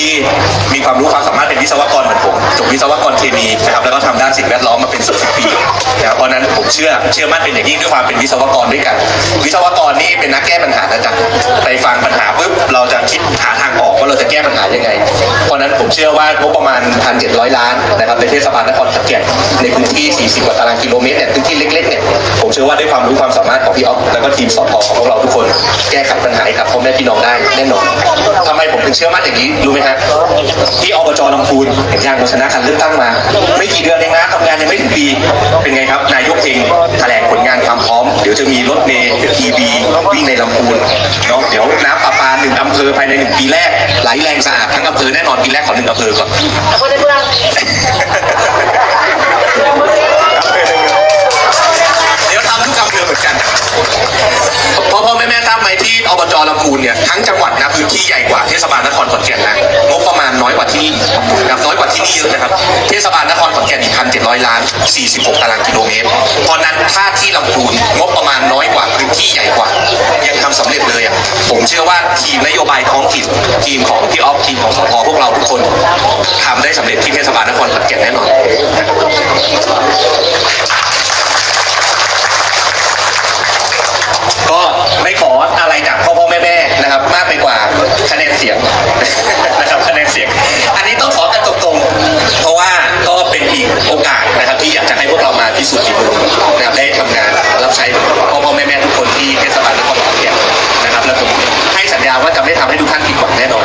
ที่มีความรู้ความสามารถเป็นวิศวกรเหมือนผมจบวิศวกรเคมีนะครับแล้วก็ทำด้านสิ่งแวดล้อมมาเป็นสิบปีนะครับเพราะนั้นผมเชื่อเชื่อมั่นเป็นอย่างยิ่งด้วยความเป็นวิศวกรด้วยกัน วิศวกรนี่เป็นนักแก้ปัญหานะจ๊ะไปฟังปัญหา เราจะคิดหาทางออกว่าเราจะแก้ปัญหายังไง เพราะนั้นผมเชื่อว่างบประมาณ 1,700 ล้านนะครับในเทศบาลนครขอนแก่นในพื้นที่ 40 กว่าตารางกิโลเมตรเนี่ยพื้นที่เล็กๆเนี่ยผมเชื่อว่าด้วยความรู้ความสามารถของพี่อ๊อฟแล้วก็ทีมสอทของพวกเราทุกคน แก้ไขปัญหาให้กับพ่อแม่พี่น้องได้แน่นอนทำไมผมถึงเชื่อมั่นอย่างนี้รู้ไหมฮะที่อบจลำพูนเห็นยังเราชนะการเลือกตั้งมา ไม่กี่เดือนเองนะทำงานยังไม่ถึงปีเป็นไงครับนายกเองแถลงผลงานความพร้อม เดี๋ยวจะมีรถเมล์ทีบีวิ่งในลำพูน ภอภายในหนึ่งปีแรกไหลแรงสะอาดทั้งอำเภอแน่นอนปีแรกของหนึ่งอำเภอก่อนเดี๋ยวทำทุกอำเภอเหมือนกันพ่อพ่อแม่แม่ทราบไหมที่อบจลำพูนเนี่ยทั้งจังหวัดนะพื้นที่ใหญ่กว่าเทศบาลนครขอนแก่นนะงบประ ที่นะน้อยกว่าที่นี่เยอะนะครับ เทศบาลนครขอนแก่นอีกพันเจ็ดร้อยล้าน 46 ตารางกิโลเมตร เพราะนั้นถ้าที่ลำพูนงบประมาณน้อยกว่าพื้นที่ใหญ่กว่า ยังทำสำเร็จเลยอะ ผมเชื่อว่าทีมนโยบายท้องถิ่นทีมของพี่ออฟทีมของสพพวกเราทุกคนทำได้สำเร็จที่เทศบาลนครขอนแก่นแน่นอนก็ไม่ขออะไรจากพ่อพ่อแม่แม่นะครับ มากไปกว่าคะแนนเสียง อีกนะครับที่อยากจะให้พวกเรามาพิสูจน์ฝีมือนะครับได้ทำงานรับใช้พ่อพ่อแม่แม่ทุกคนที่เทศบาลนครขอนแก่นนะครับแล้วผมให้สัญญาว่าจะไม่ทำให้ทุกท่านผิดหวังแน่นอน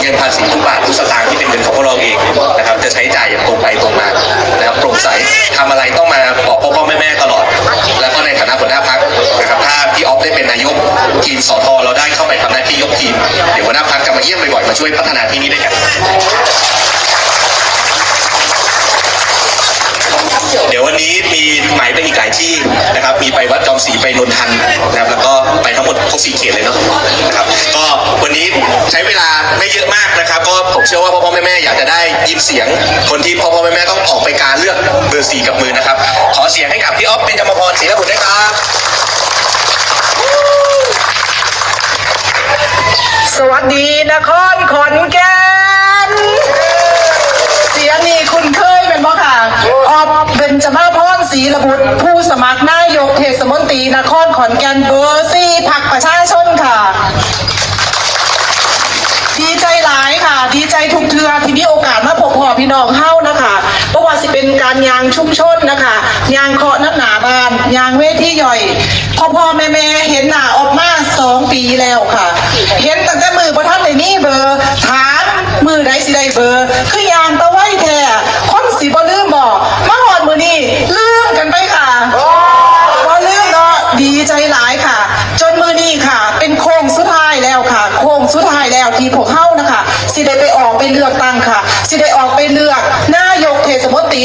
เงินภาษีทุกบาททุกสตางค์ที่เป็นเงินของพวกเราเองนะครับจะใช้จ่ายอย่างตรงไปตรงมานะครับโปร่งใสทำอะไรต้องมาบอกพ่อพ่อแม่แม่ตลอด แล้วก็ในฐานะหัวหน้าพักนะครับถ้าพี่ออฟได้เป็นนายกทีมสอทอเราได้เข้าไปทำหน้าที่ยกทีมเดี๋ยวหัวหน้าพักจะมาเยี่ยมบ่อยๆมาช่วยพัฒนาที่นี่ด้วยกัน เดี๋ยววันนี้มีหมายไปอีกหลายที่นะครับ มีไปวัดจอมศรีไปนนทันนะครับ แล้วก็ไปทั้งหมดครบสี่เขตเลยเนาะนะครับ ก็วันนี้ใช้เวลาไม่เยอะมากนะครับ ก็ผมเชื่อว่าพ่อพ่อแม่แม่อยากจะได้ยินเสียง คนที่พ่อพ่อแม่แม่ต้องออกไปการเลือกเบอร์สี่กับมือนะครับ ขอเสียงให้กับพี่ออฟเป็นจมพรศรีระบุด้วยครับสวัสดีนครขอนแก่นเสียงนี้คุณเคย ศรีระบุตรผู้สมัครนายกเทศมนตรีนครขอนแก่นเบอร์สี่พักประชาชนค่ะ ดีใจหลายค่ะ ดีใจทุกเทือที่มีโอกาสมาพบพ่อพี่น้องเฮ้านะคะเพราะว่าสิเป็นการยางชุมชนนะคะยางเคาะน้ำหนาบานยางเวทีย่อยพ่อพ่อแม่แม่เห็นหน้าออกมาสองปีแล้วค่ะ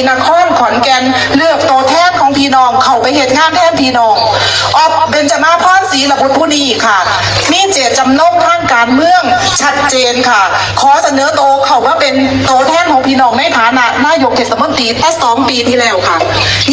นตรีนครขอนแก่นเลือกตัวแทนของพี่น้อง เข้าไปเหตุงานแทนพี่น้องออบ เบญจมาพรศรีระบุตรผู้นี้ค่ะ มีเจตจำนงทางการเมืองชัดเจนค่ะ ขอเสนอโตวเขาว่าเป็นตัวแทนของพี่น้องในฐานะนายกเทศมนตรีตั้งสองปีที่แล้วค่ะ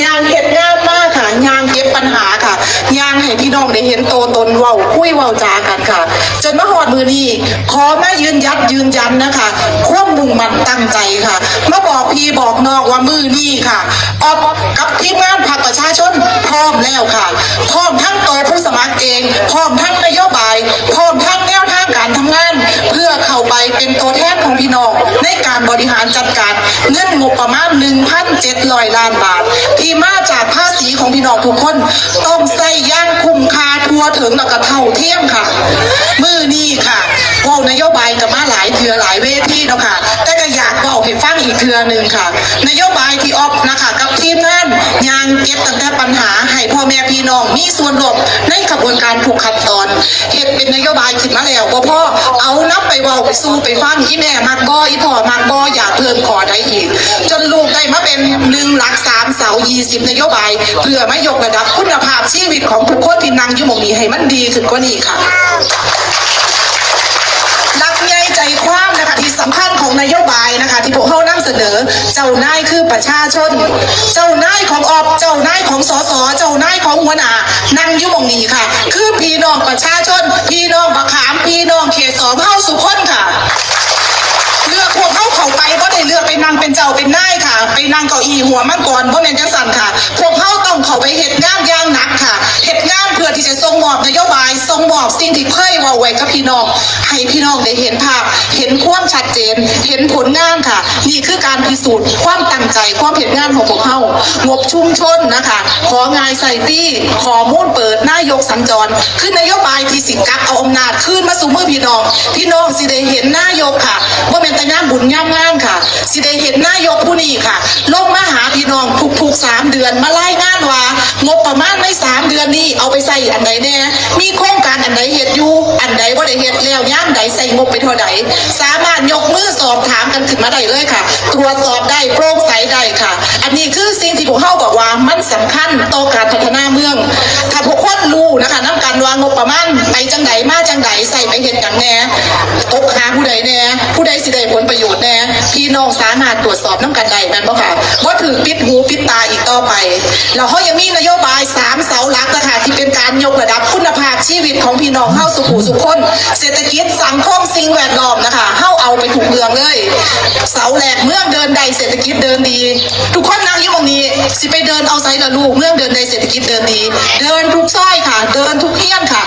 ยางเหตุงานมากค่ะยางเก็บปัญหาค่ะยางให้พี่น้องได้เห็นโตวตนเว้าคุยเว้าจากันค่ะ จนมาหอดมือนี้ขอมายืนยัดยืนยันนะคะความมุ่งมั่นตั้งใจค่ะมาบอกพี่บอกน้องว่ามือนี้ค่ะออกกับทีมงานพรรคประชาชนพร้อมแล้วค่ะพร้อมทั้งตัวผู้สมัครเองพร้อมทั้งนโยบายพร้อมทั้งแนวทางการทำงาน เพื่อเข้าไปเป็นตัวแทนของพี่น้องในการบริหารจัดการเงินงบประมาณ 1,700 ล้านบาท ที่มาจากภาษีของพี่น้องทุกคน ต้องใส่ย่างคุ้มค่าทั่วถึงแล้วก็เท่าเทียมค่ะ มือนี้ค่ะเว่านโยบายกับมาหลายเทือหลายเวทีเนาะค่ะ ให้ฟังอีกเทือหนึ่งค่ะ นโยบายที่ออกนะคะกับทีมงานยางเก็บตั้งแต่ปัญหาให้พ่อแม่พี่น้องมีส่วนร่วมในกระบวนการถูกขั้นตอนเหตุเป็นนโยบายขึ้นมาแล้วบ่าพ่อเอานับไปเว้าไปสู้ไปฟังอีแม่มักบ่อีพ่อมักบ่อยากเพิ่มขอได้อีก จนลูกได้มาเป็นหนึ่งหลักสามเสายี่สิบนโยบายเพื่อมายกระดับคุณภาพชีวิตของทุกคนที่นั่งอยู่หมองนี้ให้มันดีขึ้นกว่านี้ค่ะ หลักใหญ่ใจความนะคะที่สำคัญของ นโยบายนะคะ ที่พวกเขานำเสนอ เจ้านายคือประชาชน เจ้านายของอบเจ้านายของสสเจ้านายของหัวหน้านั่งอยู่มองนี้ค่ะ คือพี่น้องประชาชน พี่น้องประขาม พี่น้องเขตสองเฮาสุขคนค่ะ เลือกพวกเขาาไปบ่ได้เลือกไปนั่งเป็นเจ้าเป็นนายค่ะ ไปนั่งเก้าอี้หัวมังกรบ่แม่นจังซั่นค่ะ พวกเขาต้องเข้าไปเฮ็ดงานอย่างหนักค่ะเฮ็ดงานเพื่อที่จะส่งมอบนโยบายส่งมอบสิ่งที่เคยเว้าไว้กับพี่น้องให้พี่น้องได้เห็นภาพ เห็นความชัดเจน เห็นผลงานค่ะ นี่คือการพิสูจน์ความตั้งใจความเห็นงานของพวกเขางบชุมชนนะคะ ของายใส่ตี้ขอมูลเปิดนายกสัญจรคือนนโยบายที่สิกลับเอาอำนาจคืนมาสู่มือพี่น้อง พี่น้องสิได้เห็นนายกค่ะว่าเป็นแต่งานบุญงามงานค่ะ สิได้เห็นนายกผู้นี้ค่ะ ลงมาหาพี่น้องทุกๆสามเดือนมาไล่งานว่างบประมาณในสามเดือนนี้เอาไปใส่อันใดแน่ มีโครงการอันใดเฮ็ดอยู่อันใดบ่าได้เฮ็ดแล้วย่ามใดใส่งบไปเท่าใดสามารถยกมือสอบถามกันขึ้นมาได้เลยค่ะ ตรวจสอบได้โปร่งใสได้ค่ะ อันนี้คือสิ่งที่พวกเฮาบอกว่ามันสำคัญต่อการพัฒนาเมืองถ รู้นะคะน้ำการวางงบประมาณไปจังใดมาจังใดใส่ไปเฮ็ดจังแน่ตกหาผู้ใดแน่ผู้ใดสิได้ผลประโยชน์แน่พี่น้องสามารถตรวจสอบน้ำกันได้แม่นบ่ค่ะว่าถือปิดหูปิดตาอีกต่อไปแล้วเขายังมีนโยบายสามเสาหลักนะคะที่เป็นการยกระดับคุณภาพชีวิตของพี่น้องเฮาสุขุสุขคน เศรษฐกิจสังคมสิ่งแวดล้อมนะคะเฮาเอาไปถูกเมืองเลย เสาแหลกเมืองเดินใดเศรษฐกิจเดินดี ทุกคนนั่งอยู่ตรงนี้สิไปเดินเอาไซละลูกเมืองเดินใดเศรษฐกิจเดินดี เดินทุกซอยค่ะ เดินทุกเฮี้ยนค่ะ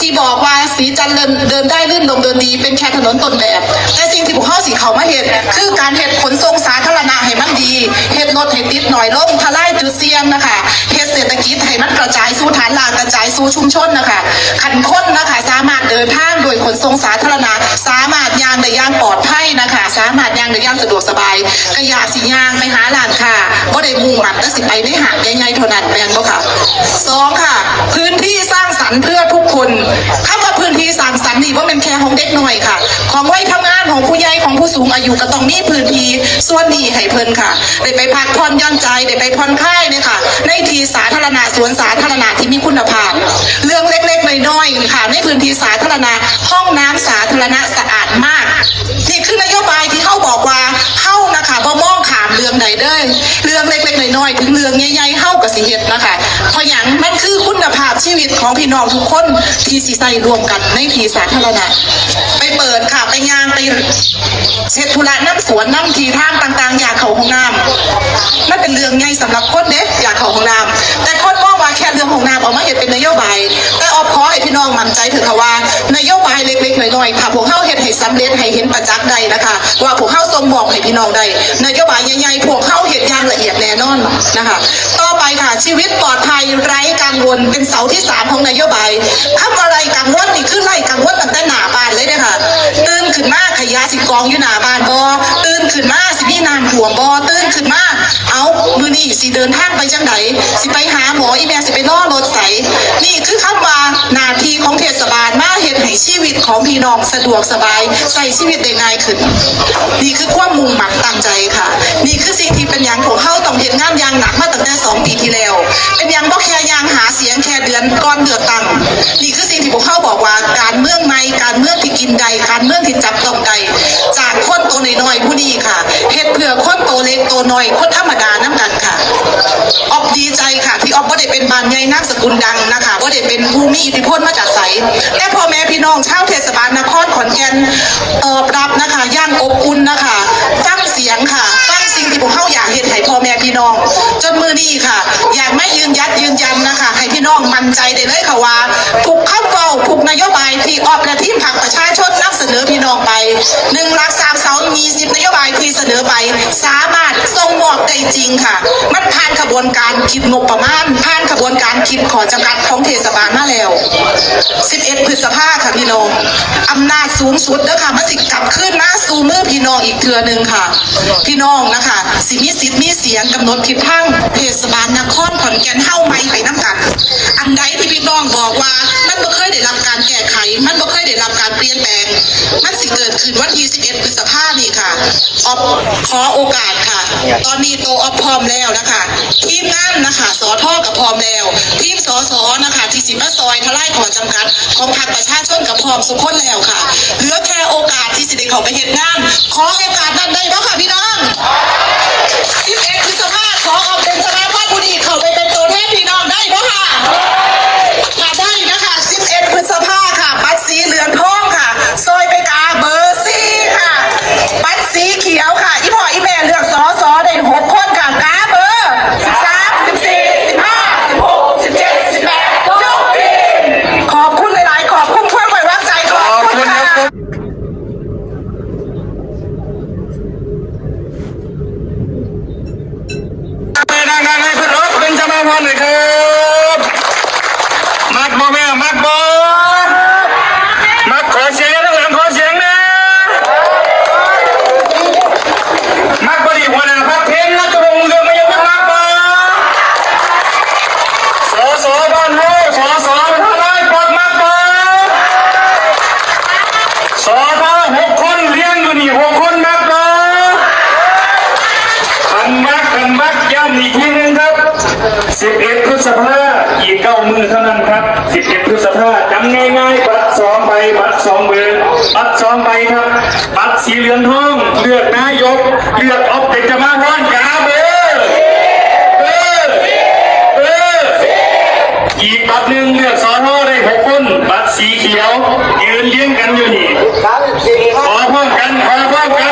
ที่บอกว่าสีจันเดินเดินได้ลื่นลมเดินดี เป็นแค่ถนนต้นแบบ แต่สิ่งที่พวกเขาสีเขามาเห็นคือการเห็ดขนส่งสาธารณะให้มันดีเห็ดรถให้ติดหน่อยลงทลายจุดเสี่ยงนะคะเห็ดเศรษฐกิจให้มันกระจายสู่ฐานรากกระจายสู่ชุมชนนะคะขันค้นนะคะสามารถเดินทางโดยขนส่งสาธารณะ สามารถยางได้ย่างปลอดภัยนะคะ สามารถยางได้ย่างสะดวกสบายก็อยาสิย่างไปหาร้านค่ะ มุงหมันแต่สิไปในหางใหญ่ๆเท่านั้นแม่นบ่ค่ะสองค่ะ พื้นที่สร้างสรรค์เพื่อทุกคนคำว่าพื้นที่สร้างสรรค์นี่ว่าเป็นแค่ของเด็กหน่อยค่ะ ของวัยทำงานของผู้ใหญ่ของผู้สูงอายุก็ต้องมีพื้นที่ส่วนนี้ให้เพิ่นค่ะได้ไปพักผ่อนย่อนใจได้ไปผ่อนคลายเนี่ยค่ะ ในที่สาธารณะสวนสาธารณะที่มีคุณภาพ เรื่องเล็กๆน้อยๆค่ะในพื้นที่สาธารณะห้องน้ำสาธารณะสะอาดมากนี่คือนโยบายที่เขาบอกว่า ใดเด้อเรื่องเล็กๆน้อยๆถึงเรื่องใหญ่ๆเข้ากับสิเฮ็ดนะคะเพราะอย่างมันคือคุณภาพชีวิตของพี่น้องทุกคนที่สิใส่รวมกันในที่สาธารณะไปเปิดค่ะไปย่างไปเช็ดธุระน้ำสวนน้ำทีทางต่างๆ อยากเข้าห้องน้ำมันเป็นเรื่องใหญ่สำหรับคนเด็กอยากเข้าห้องน้ำแต่คนมองว่าแค่เรื่องห้องน้ำเอามาเห็นเป็นนโยบาย แต่ออขอให้พี่น้องมั่นใจถอะค่ะว่านโยบาย เล็กๆน้อยๆค่ะพวกเขาเห็นให้สำเร็จให้เห็นประจักษ์ใดนะคะ ว่าพวกเขาทรงบอกให้พี่น้องได้นโยบายใหญ่ๆพวกเขาเห็นอย่างละเอียดแน่นอนนะคะ ต่อไปค่ะชีวิตปลอดภัยไร้กังวลเป็นเสาที่สามของนโยบายทำอะไรกังวลนี่คือไล่กังวลตั้งแต่หน้าบ้านเลยนะคะตื่น ขึ้นมาขยะสิกองอยู่หน้าบ้านบอตื่นขึ้นมาสิพี่น้ำท่วมบอตื่นขึ้นมาเอามือนี่สิเดินทางไปจังไหนสิไปหาหมออีแม่สิไปล่อรถใสนี่คือคำว่าหนาทีของเทศบาลมาเห็นให้ชีวิตของพี่น้องสะดวกสบายใส่ชีวิตได้ง่ายขึ้น นี่คือความมุ่งมั่นตั้งใจค่ะ นี่คือสิ่งที่เป็นอย่างของเขาต้องเห็นงานอย่างหนักมาตั้งแต่สองปีที่แล้ว เป็นอย่างบ่แค่ยางหาเสียงแค่เดือนก่อนเดือดตังนี่คือสิ่งที่พวกเขา ใดการเมืองที่จับต้องใดจากคนโตัวน้อยผู้นี้ค่ะเฮ็ดเพื่อคนโตเล็กโตน้อยคนธรรมดาน้ำกันค่ะออบดีใจค่ะ ที่ออบว่าได้เป็นบานใหญ่นามสกุลดังนะคะว่าได้เป็นผู้มีอิทธิพลมาจากไสแต่พ่อแม่พี่น้องชาวเทศบาลนครขอนแก่นตอบรับนะคะย่างอบอุ่นนะคะฟังเสียงค่ะฟังสิ่งที่พวกเขาอยากเห็นให้พ่อแม่พี่น้อง จนมือนี้ค่ะ อยากไม่ยืนยัดยืนยันนะคะ ให้พี่น้องมั่นใจได้เลยค่ะว่า ทุกนโยบายที่ออกและทีมผักประชาชนนักเสนอพี่น้องไปหนึ่งรักสามเสามีสิบนโยบายที่เสนอไป สามารถส่งมอบได้จริงค่ะ มันผ่านขบวนการคิดงบประมาณผ่านขบวนการคิดขอจำกัดของเทศบาลมาแล้ว 11 พฤษภาค่ะพี่น้องอำนาจสูงสุดเด้อค่ะมันสิกลับขึ้นมาสู่มือพี่น้องอีกเทือหนึ่งค่ะ พี่น้องนะคะ สิมีสิทธิ์มีเสียงกำหนดทิศทางเทศบาลนครขอนแก่นเฮ้าไหมไปน้ำกัน อันใดที่พี่น้องบอกว่ามันบ่เคยได้รับการแก้ไข มันบ่เคยได้รับการเปลี่ยนแปลง มันสิเกิดขึ้นวันที่11พฤษภานี่ค่ะออขอโอกาสค่ะ ตอนนี้โตออพร้อมแล้วนะคะทีมงานนะคะสอท่อกับพร้อมแล้ว ทีมสอสอนะคะที่สิมาซอยทลายขอจำกัด ของพรรคประชาชนกับพร้อมสุขคนแล้วค่ะ เหลือแค่โอกาสที่สิได้เขาไปเห็นงาน ขอโอกาสนั้นได้บ่ค่ะพี่น้อง11พฤษภาขอออกเป็นสมาชิกผู้ดีเขาไปเป็นตัวแทนพี่น้องได้บ่ค่ะ พร 11พฤษภาอีกเก้ามือเท่านั้นครับ 11พฤษภาจำง่ายๆบัตรสองใบบัตรสองเบอร์บัตรสองใบครับ บัตรสีเหลืองทองเลือกนายก เลือกออฟเดจะมาพร้อนกาเบอร์เบอร์เบอร์อีกบัตรหนึ่งเลือกสอทอได้หกคนบัตรสีเขียว ยืนเลี้ยงกันอยู่นี่ขอพร้อมกันขอพร้อมกัน